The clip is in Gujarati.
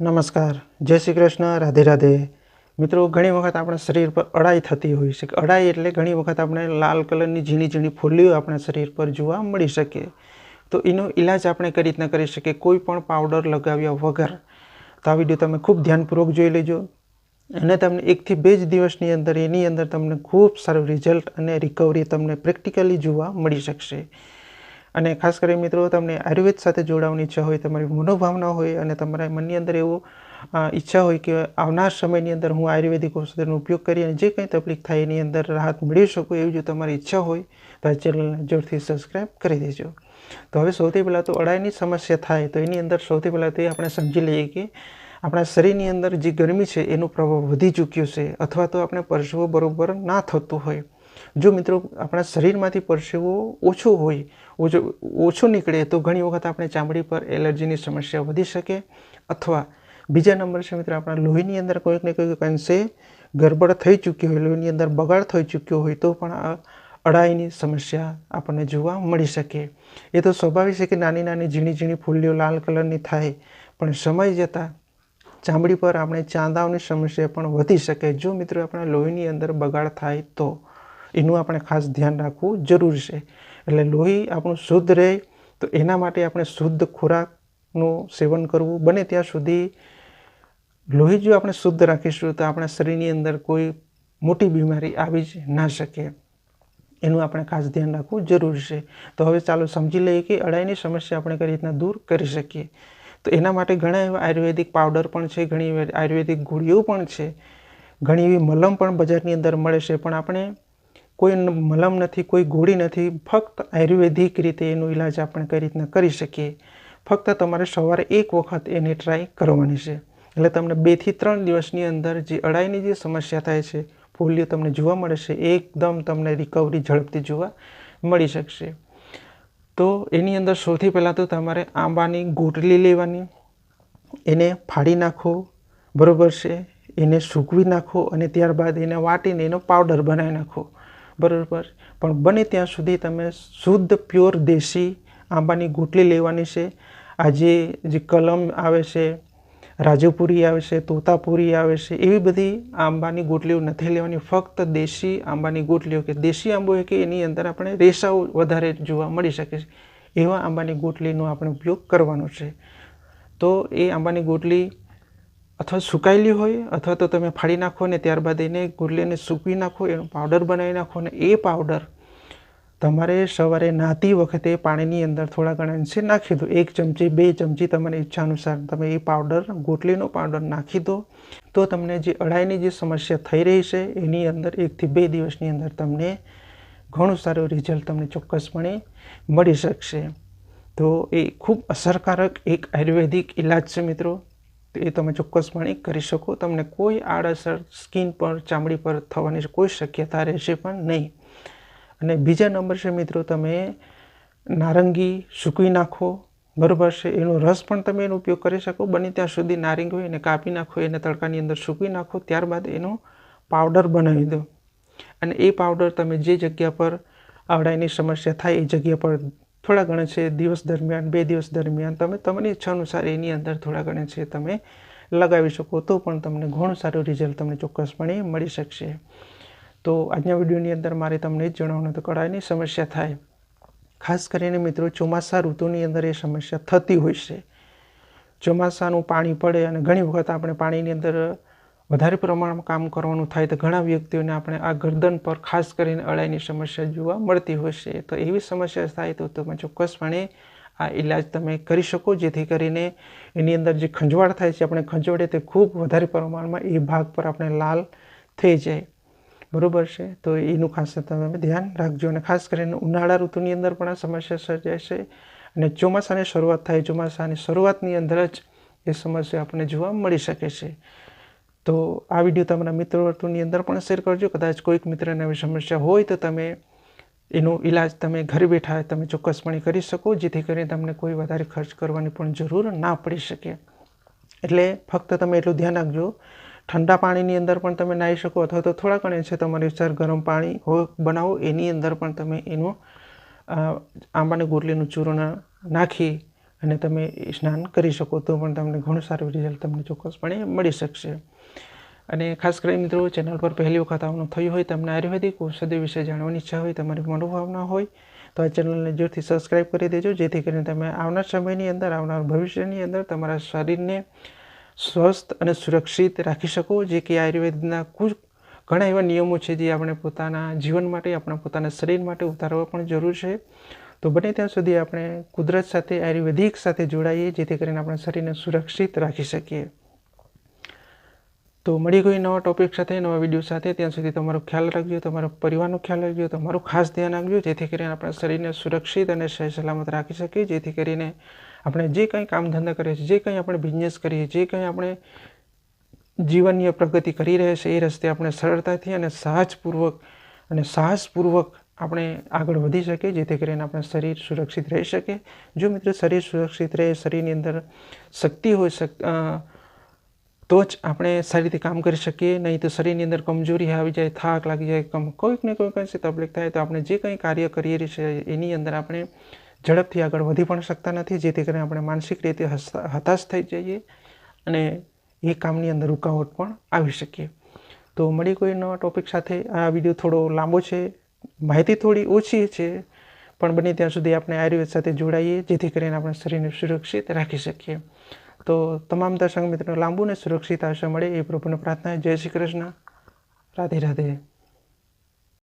નમસ્કાર. જય શ્રી કૃષ્ણ. રાધે રાધે. મિત્રો, ઘણી વખત આપણા શરીર પર અડાઈ થતી હોય છે. અડાઈ એટલે ઘણી વખત આપણે લાલ કલરની ઝીણી ઝીણી ફોલ્લીઓ આપણા શરીર પર જોવા મળી શકે. તો એનો ઈલાજ આપણે કઈ રીતના કરી શકીએ? કોઈ પણ પાવડર લગાવ્યા વગર. તો આ વીડિયો તમે ખૂબ ધ્યાનપૂર્વક જોઈ લેજો. અને તમને એકથી બે જ દિવસની અંદર એની અંદર તમને ખૂબ સારું રિઝલ્ટ અને રિકવરી તમને પ્રેક્ટિકલી જોવા મળી શકશે. અને ખાસ કરી મિત્રો, તમને આયુર્વેદ સાથે જોડાવાની ઈચ્છા હોય, તમારી મનોભાવના હોય અને તમારા મનની અંદર એવો ઈચ્છા હોય કે આવનાર સમયની અંદર હું આયુર્વેદિક ઔષધિનો ઉપયોગ કરી અને જે કંઈ તકલીફ થાય એની અંદર રાહત મેળવી શકું એવી જો તમારી ઈચ્છા હોય, તો આ ચેનલને જોરથી સબસ્ક્રાઈબ કરી દેજો. તો હવે સૌથી પહેલાં તો અડાઈની સમસ્યા થાય, તો એની અંદર સૌથી પહેલાં તો આપણે સમજી લઈએ કે આપણા શરીરની અંદર જે ગરમી છે, એનો પ્રભાવ વધી ચૂક્યો છે, અથવા તો આપણે પરસવો બરોબર ના થતું હોય. જો મિત્રો આપણા શરીરમાંથી પરસેવો ઓછો હોય, ઓછો ઓછો નીકળે, તો ઘણી વખત આપણે ચામડી પર એલર્જીની સમસ્યા વધી શકે. અથવા બીજા નંબર છે મિત્રો, આપણા લોહીની અંદર કોઈક ને કોઈક અંશે ગરબડ થઈ ચૂકી હોય, લોહીની અંદર બગાડ થઈ ચૂક્યો હોય, તો પણ આ અડાઈની સમસ્યા આપણને જોવા મળી શકે. એ તો સ્વાભાવિક છે કે નાની નાની ઝીણી ઝીણી ફૂલીઓ લાલ કલરની થાય, પણ સમય જતાં ચામડી પર આપણે ચાંદાઓની સમસ્યા પણ વધી શકે. જો મિત્રો આપણા લોહીની અંદર બગાડ થાય તો એનું આપણે ખાસ ધ્યાન રાખવું જરૂર છે. એટલે લોહી આપણું શુદ્ધ રહે, તો એના માટે આપણે શુદ્ધ ખોરાકનું સેવન કરવું બને ત્યાં સુધી લોહી જો આપણે શુદ્ધ રાખીશું તો આપણા શરીરની અંદર કોઈ મોટી બીમારી આવી જ ના શકે. એનું આપણે ખાસ ધ્યાન રાખવું જરૂર છે. તો હવે ચાલો સમજી લઈએ કે અડાઈની સમસ્યા આપણે કઈ રીતના દૂર કરી શકીએ. તો એના માટે ઘણા એવા આયુર્વેદિક પાવડર પણ છે, ઘણી આયુર્વેદિક ગોળીઓ પણ છે. ઘણી એવી મલમ પણ બજારની અંદર મળે છે, પણ આપણે કોઈ મલમ નથી, કોઈ ગોળી નથી, ફક્ત આયુર્વેદિક રીતે એનો ઈલાજ આપણે કઈ રીતના કરી શકીએ. ફક્ત તમારે સવારે એક વખત એની ટ્રાય કરવાની છે. એટલે તમને બેથી ત્રણ દિવસની અંદર જે અડાઈની જે સમસ્યા થાય છે, પોલિયો તમને જોવા મળે છે, એકદમ તમને રિકવરી ઝડપથી જોવા મળી શકશે. તો એની અંદર સૌથી પહેલાં તો તમારે આંબાની ગોટલી લેવાની, એને ફાડી નાખો, બરોબર છે? એને સૂકવી નાખો અને ત્યારબાદ એને વાટીને એનો પાવડર બનાવી નાખો. બરોબર. પણ બને ત્યાં સુધી તમે શુદ્ધ, પ્યોર દેશી આંબાની ગોટલી લેવાની છે. આજે જે કલમ આવે છે, રાજુપુરી આવે છે, તોતાપુરી આવે છે, એવી બધી આંબાની ગોટલીઓ નથી લેવાની. ફક્ત દેશી આંબાની ગોટલીઓ કે દેશી આંબો હોય કે એની અંદર આપણે રેસાઓ વધારે જોવા મળી શકે છે. એવા આંબાની ગોટલીનો આપણે ઉપયોગ કરવાનો છે. તો એ આંબાની ગોટલી અથવા સુકાયેલી હોય, અથવા તો તમે ફાડી નાખો ને ત્યારબાદ એને ગુરલીને સૂકવી નાખો, એનો પાવડર બનાવી નાખો ને એ પાવડર તમારે સવારે નાતી વખતે પાણીની અંદર થોડા ઘણા અંશે નાખી દો. એક ચમચી, બે ચમચી તમારી ઈચ્છા અનુસાર તમે એ પાવડર, ગોટલીનો પાવડર નાખી દો. તો તમને જે અડાઈની જે સમસ્યા થઈ રહી છે, એની અંદર એકથી બે દિવસની અંદર તમને ઘણું સારું રિઝલ્ટ તમને ચોક્કસપણે મળી શકશે. તો એ ખૂબ અસરકારક એક આયુર્વેદિક ઇલાજ છે મિત્રો. એ તમે ચોક્કસપણે કરી શકો. તમને કોઈ આડઅસર સ્કિન પર, ચામડી પર થવાની કોઈ શક્યતા રહેશે પણ નહીં. અને બીજા નંબર છે મિત્રો, તમે નારંગી સૂકવી નાખો. બરાબર છે, એનો રસ પણ તમે એનો ઉપયોગ કરી શકો. બને ત્યાં સુધી નારંગી હોય એને કાપી નાખો, એને તડકાની અંદર સૂકવી નાખો, ત્યારબાદ એનો પાવડર બનાવી દો. અને એ પાવડર તમે જે જગ્યા પર આવડાઈની સમસ્યા થાય, એ જગ્યા પર થોડા ઘણા છે દિવસ દરમિયાન, બે દિવસ દરમિયાન. તમે તમારી ઈચ્છા અનુસાર એની અંદર થોડા ઘણા છે તમે લગાવી શકો, તો પણ તમને ઘણું સારું રિઝલ્ટ તમને ચોક્કસપણે મળી શકશે. તો આજના વિડીયોની અંદર મારે તમને જ જણાવવાનું હતું, કડાઈની સમસ્યા થાય. ખાસ કરીને મિત્રો, ચોમાસા ઋતુની અંદર એ સમસ્યા થતી હોય છે. ચોમાસાનું પાણી પડે અને ઘણી વખત આપણે પાણીની અંદર વધારે પ્રમાણમાં કામ કરવાનું થાય તો ઘણા વ્યક્તિઓને આપણે આ ગરદન પર ખાસ કરીને અળાઈની સમસ્યા જોવા મળતી હોય છે તો એવી સમસ્યા થાય તો તમે ચોક્કસપણે આ ઈલાજ તમે કરી શકો, જેથી કરીને એની અંદર જે ખંજવાળ થાય છે, આપણે ખંજવાળે તે ખૂબ વધારે પ્રમાણમાં એ ભાગ પર આપણે લાલ થઈ જાય. બરાબર છે? તો એનું ખાસ તમે ધ્યાન રાખજો અને ખાસ કરીને ઉનાળા ઋતુની અંદર પણ આ સમસ્યા સર્જાય છે. અને ચોમાસાની શરૂઆત થાય, ચોમાસાની શરૂઆતની અંદર જ એ સમસ્યા આપણને જોવા મળી શકે છે. તો આ વીડિયો તમારા મિત્ર વર્તુળની અંદર પણ શેર કરજો. કદાચ કોઈક મિત્રને આવી સમસ્યા હોય તો તમે એનો ઈલાજ તમે ઘરે બેઠા તમે ચોક્કસપણે કરી શકો, જેથી કરીને તમને કોઈ વધારે ખર્ચ કરવાની પણ જરૂર ના પડી શકે. એટલે ફક્ત તમે એટલું ધ્યાન રાખજો. ઠંડા પાણીની અંદર પણ તમે નાહી શકો અથવા તો થોડા ઘણે છે તમારી સર ગરમ પાણી હોય બનાવો. એની અંદર પણ તમે એનું આંબાની ગોટલીનું ચૂર્ણ નાખી અને તમે સ્નાન કરી શકો તો પણ તમને ઘણું સારું રિઝલ્ટ તમને ચોક્કસપણે મળી શકશે. અને ખાસ કરી મિત્રો ચેનલ પર પહેલી વખત આવવાનું થયું હોય, તમને આયુર્વેદિક ઔષધિ વિશે જાણવાની ઈચ્છા હોય, તમારી મનોભાવના હોય, તો આ ચેનલને જોરથી સબસ્ક્રાઈબ કરી દેજો. જેથી કરીને તમે આવનાર સમયની અંદર, આવનાર ભવિષ્યની અંદર તમારા શરીરને સ્વસ્થ અને સુરક્ષિત રાખી શકો. જે કે આયુર્વેદના કુછ ઘણા એવા નિયમો છે જે આપણે પોતાના જીવન માટે, આપણા પોતાના શરીર માટે ઉતારવા પણ જરૂર છે. તો બને ત્યાં સુધી આપણે કુદરત સાથે, આયુર્વેદિક સાથે જોડાઈએ, જેથી કરીને આપણા શરીરને સુરક્ષિત રાખી શકીએ. તો મળી કોઈ નવા ટોપિક સાથે, નવા વીડિયો સાથે. ત્યાં સુધી તમારો ખ્યાલ રાખજો, તમારો પરિવારનો ખ્યાલ રાખજો, તમારું ખાસ ધ્યાન રાખજો, જેથી કરીને આપણા શરીરને સુરક્ષિત અને સહી સલામત રાખી શકીએ, જેથી કરીને આપણે જે કંઈ કામ ધંધા કરીએ છીએ, જે કંઈ આપણે બિઝનેસ કરીએ જે કંઈ આપણે જીવનની પ્રગતિ કરી રહ્યા છે એ રસ્તે આપણે સરળતાથી અને સાહજપૂર્વક અને સાહસપૂર્વક આપણે આગળ વધી શકીએ, જેથી કરીને આપણા શરીર સુરક્ષિત રહી શકે. જો મિત્રો શરીર સુરક્ષિત રહે, શરીરની અંદર શક્તિ હોય શક તો જ આપણે સારી રીતે કામ કરી શકીએ. નહીં તો શરીરની અંદર કમજોરી આવી જાય, થાક લાગી જાય, કમ, કોઈક ને કોઈક અંશે તકલીફ થાય તો આપણે જે કંઈ કાર્ય કરીએ છીએ એની અંદર આપણે ઝડપથી આગળ વધી પણ શકતા નથી, જેથી કરીને આપણે માનસિક રીતે હતાશ થઈ જઈએ અને એ કામની અંદર રૂકાવટ પણ આવી શકીએ. તો મળી કોઈ નવા ટોપિક સાથે આ વીડિયો થોડો લાંબો છે. માહિતી થોડી ઓછી છે, પણ બને ત્યાં સુધી આપણે આયુર્વેદ સાથે જોડાઈએ, જેથી કરીને આપણે શરીરને સુરક્ષિત રાખી શકીએ. તો તમામ દર્શક મિત્રો લાંબુ અને સુરક્ષિત આશા મળે, એ પ્રભુને પ્રાર્થના, જય શ્રી કૃષ્ણ. રાધે રાધે.